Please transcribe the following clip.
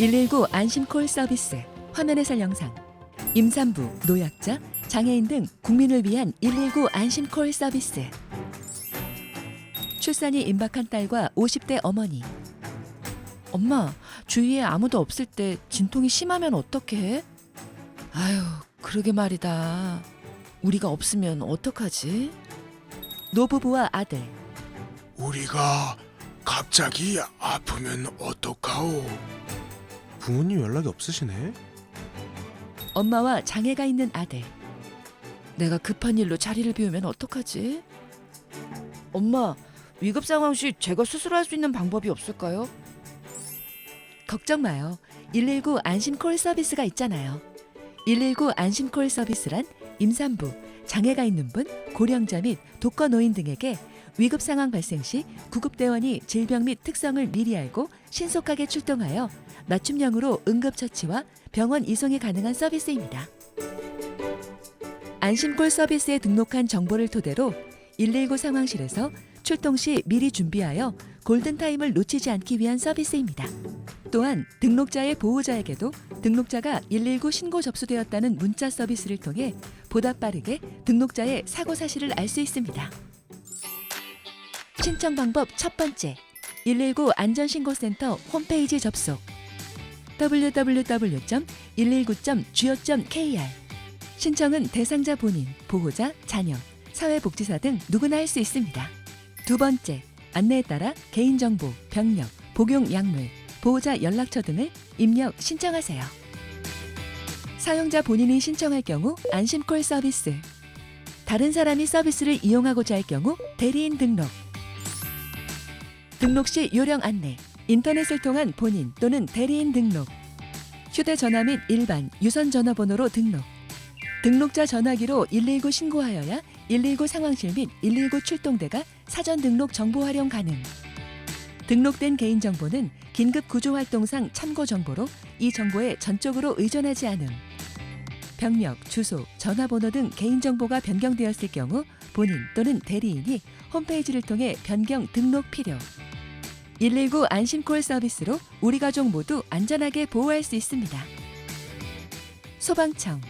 119 안심콜 서비스 화면 해설 영상 임산부, 노약자, 장애인 등 국민을 위한 119 안심콜 서비스 출산이 임박한 딸과 50대 어머니 엄마, 주위에 아무도 없을 때 진통이 심하면 어떡해? 아유, 그러게 말이다. 우리가 없으면 어떡하지? 노부부와 아들 우리가 갑자기 아프면 어떡하오? 부모님 연락이 없으시네. 엄마와 장애가 있는 아들. 내가 급한 일로 자리를 비우면 어떡하지? 엄마, 위급 상황 시 제가 수술할 수 있는 방법이 없을까요? 걱정 마요. 119 안심콜 서비스가 있잖아요. 119 안심콜 서비스란 임산부, 장애가 있는 분, 고령자 및 독거 노인 등에게 위급 상황 발생 시 구급대원이 질병 및 특성을 미리 알고 신속하게 출동하여 맞춤형으로 응급처치와 병원 이송이 가능한 서비스입니다. 안심콜 서비스에 등록한 정보를 토대로 119 상황실에서 출동 시 미리 준비하여 골든타임을 놓치지 않기 위한 서비스입니다. 또한 등록자의 보호자에게도 등록자가 119 신고 접수되었다는 문자 서비스를 통해 보다 빠르게 등록자의 사고 사실을 알 수 있습니다. 신청 방법 첫 번째, 119 안전신고센터 홈페이지 접속 www.119.go.kr 신청은 대상자 본인, 보호자, 자녀, 사회복지사 등 누구나 할 수 있습니다. 두 번째, 안내에 따라 개인정보, 병력, 복용 약물, 보호자 연락처 등을 입력 신청하세요. 사용자 본인이 신청할 경우 안심콜 서비스. 다른 사람이 서비스를 이용하고자 할 경우 대리인 등록. 등록 시 요령 안내. 인터넷을 통한 본인 또는 대리인 등록. 휴대전화 및 일반 유선 전화번호로 등록. 등록자 전화기로 119 신고하여야 119 상황실 및 119 출동대가 사전 등록 정보 활용 가능. 등록된 개인정보는 긴급 구조활동상 참고 정보로 이 정보에 전적으로 의존하지 않음. 병력, 주소, 전화번호 등 개인정보가 변경되었을 경우 본인 또는 대리인이 홈페이지를 통해 변경 등록 필요. 119 안심콜 서비스로 우리 가족 모두 안전하게 보호할 수 있습니다. 소방청